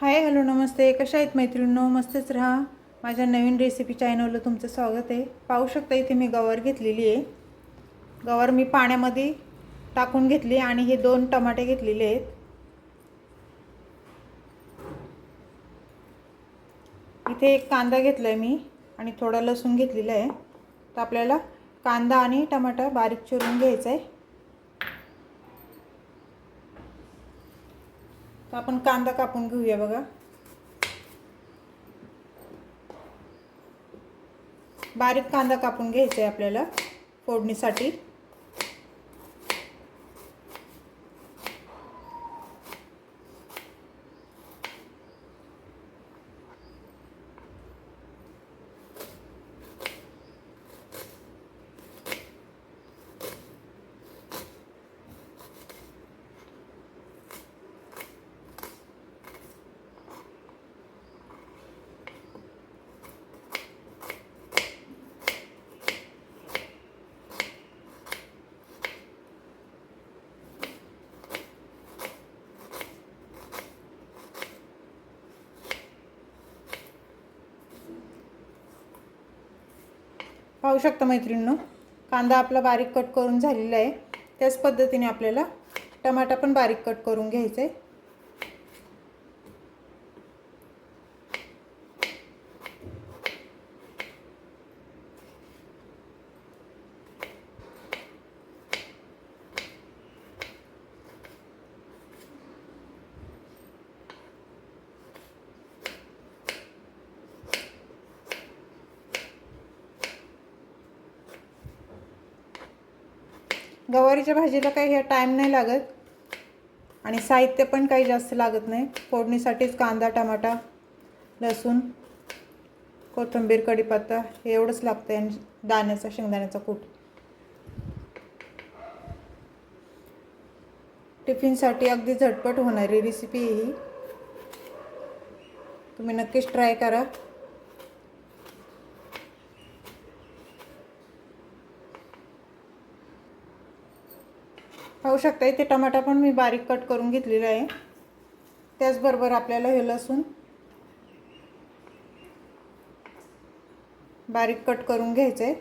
Hi hello नमस्ते. कशा आहेत मैत्रिणींनो? मस्तच राहा. माझ्या नवीन रेसिपी चॅनलला तुमचं स्वागत आहे. पाहू शकता इथे मी गवार घेतलेली आहे. गवार मी पाण्यामध्ये टाकून घेतली आणि हे दोन टमाटे घेतलेले आहेत. इथे एक कांदा घेतला आहे मी आणि थोडा लसूण घेतलेला आहे. तर आपल्याला कांदा आणि टमाटा बारीक चिरून घ्यायचा आहे. तर आपण कांदा कापून घेऊया बघा. बारीक कांदा कापून घ्यायचा आहे आपल्याला फोडणीसाठी. पाहू शकता मैत्रिणींनो कांदा आपला बारीक कट करून झालेला आहे. त्याच पद्धतीने आपल्याला टमाटा पण बारीक कट करून घ्यायचा आहे गवारीच्या भाजीला काही हे टाईम नाही लागत. आणि साहित्य पण काही जास्त लागत नाही. फोडणीसाठीच कांदा टमाटा लसूण कोथिंबीर कढीपत्ता हे एवढंच लागतं आणि दाण्याचा शेंगदाण्याचा कूट. टिफिनसाठी अगदी झटपट होणारी रेसिपी ही. तुम्ही नक्कीच ट्राय करा. पाहू शकता इथे टमाटा पण मी बारीक कट करून घेतलेला आहे. त्याचबरोबर आपल्याला हे लसूण बारीक कट करून घ्यायचं आहे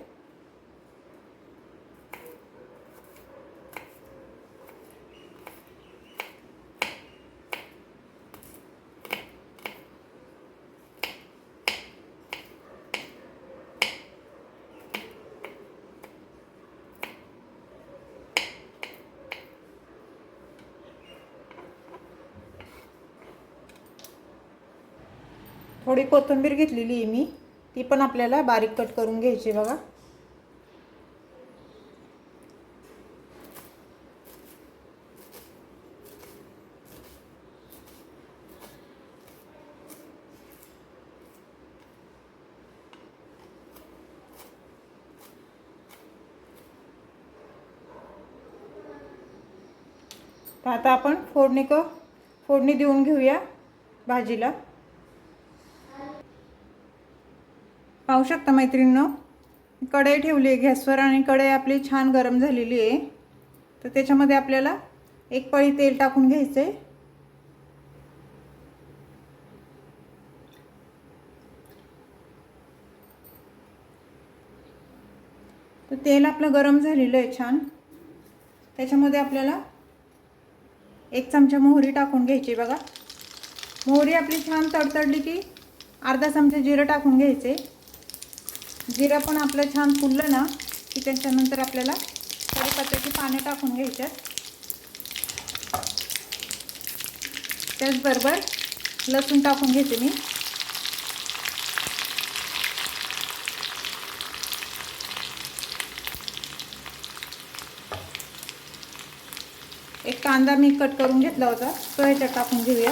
थोडी कोथिंबीर घेतलेली आहे मी. ती पण आपल्याला बारीक कट करून घ्यायची बघा. तर आता आपण फोडणी क फोडणी देऊन घेऊया भाजीला. पाहू शकता मैत्रिणीनं. कढई ठेवली आहे गॅसवर आणि कढई आपली छान गरम झालेली आहे. तर त्याच्यामध्ये आपल्याला एक पळी तेल टाकून घ्यायचं आहे तर तेल आपलं गरम झालेलं आहे छान. त्याच्यामध्ये आपल्याला एक चमचा मोहरी टाकून घ्यायची बघा. मोहरी आपली छान तडतडली की अर्धा चमचा जिरं टाकून घ्यायचे जिरा पण आपलं छान फुललं ना की त्याच्यानंतर आपल्याला कढीपत्त्याची पाने टाकून घ्यायच्यात त्याचबरोबर लसूण टाकून घेते मी. एक कांदा मी कट करून घेतला होता तो ह्याच्यात टाकून घेऊया.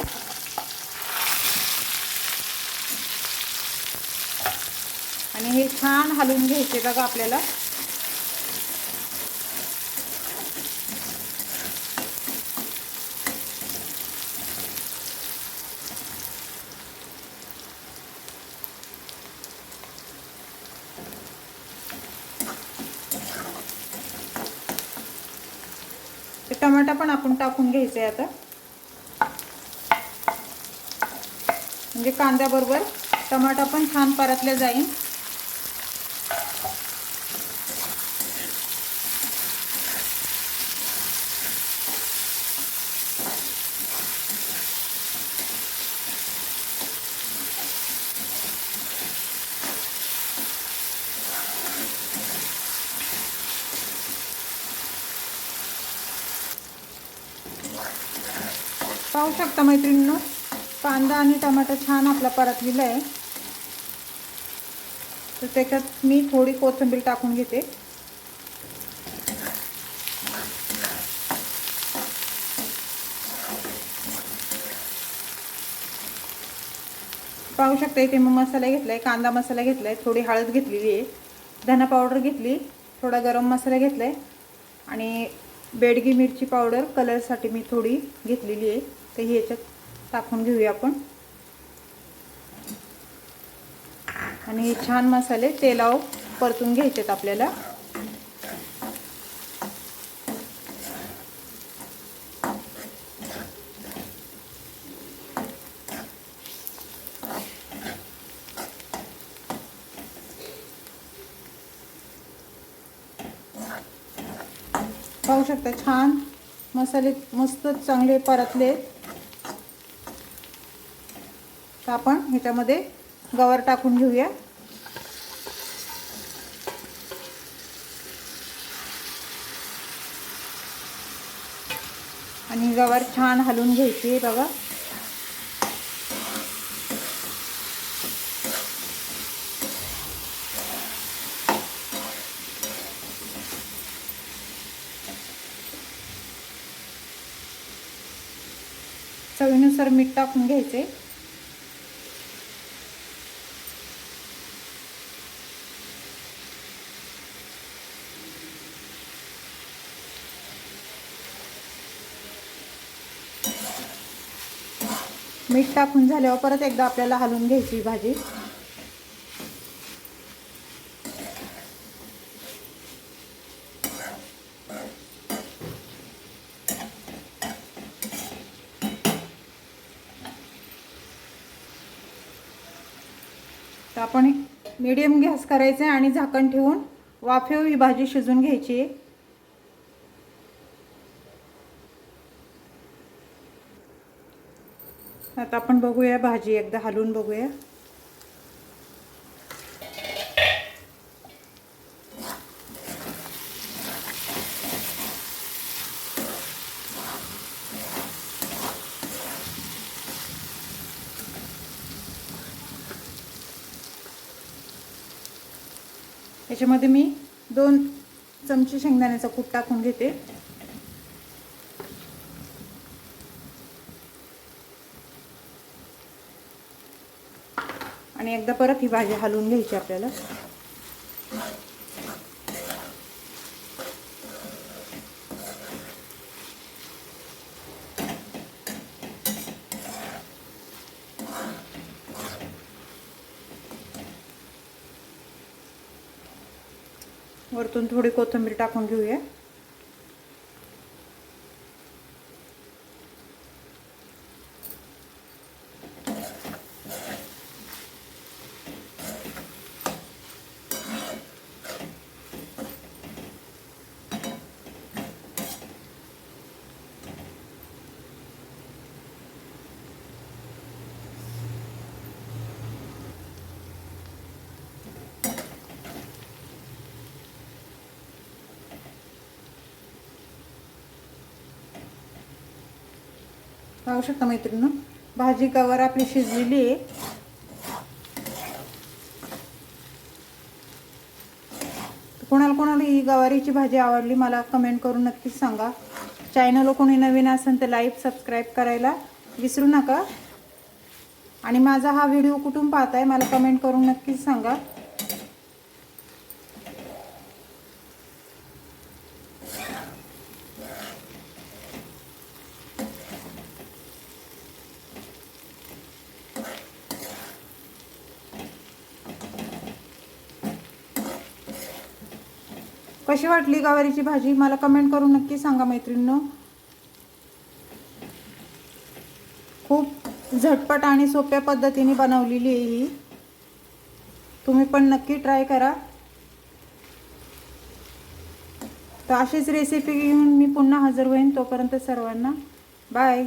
हे छान हलवून घ्यायचे बघा आपल्याला. टमाटा पण आपण टाकून घ्यायचे आता. म्हणजे कांद्याबरोबर टमाटा पण छान परतल्या जाईल. पाहू शकता मैत्रिणींनो कांदा आणि टमाटर छान आपला परतलेला आहे तर त्याच्यात मी थोडी कोथिंबीर टाकून घेते. पाहू शकता इथे मग मसाला घेतला आहे कांदा मसाला घेतला आहे थोडी हळद घेतलेली आहे. धना पावडर घेतली थोडा गरम मसाला घेतला आहे आणि बेडगी मिरची पावडर कलरसाठी मी थोडी घेतलेली आहे. तर ह्याच्यात टाकून घेऊया आपण. आणि हे छान मसाले तेलावर परतून घ्यायचेत आपल्याला. पाहू शकता छान मसाले मस्त चांगले परतले तर आपण ह्याच्यामध्ये गवर टाकून घेऊया. आणि गवार छान हलवून घ्यायची आहे बघा. चवीनुसार मीठ टाकून घ्यायचे. मीठ टाकून झाल्यावर परत एकदा आपल्याला हलवून घ्यायची भाजी. तर आपण मीडियम गॅस करायचं आहे आणि झाकण ठेवून वाफेव ही भाजी शिजून घ्यायची. आहे आता आपण बघूया भाजी एकदा हलवून बघूया. याच्यामध्ये मी दोन चमचे शेंगदाण्याचा कूट टाकून घेते. आणि एकदा परत ही भाजी हलवून घ्यायची आपल्याला. वरतून थोडी कोथिंबीर टाकून घेऊया. पाहू शकता मैत्रिणी भाजी कवर आपली शिजलेली आहे. कोणाला कोणाला ही गवारीची भाजी आवडली मला कमेंट करून नक्कीच सांगा. चॅनल कोणी नवीन असेल तर लाईक सबस्क्राईब करायला विसरू नका. आणि माझा हा व्हिडिओ कुठून पाहताय मला कमेंट करून नक्कीच सांगा. कशी वाटली गवारीची भाजी? मला कमेंट करून नक्की सांगा मैत्रिणींनो. खूप झटपट आणि सोप्या पद्धतीने बनवलेली आहे ही. तुम्ही पण नक्की ट्राय करा. तर अशीच रेसिपी घेऊन मी पुन्हा हजर होईन तोपर्यंत सर्वांना. बाय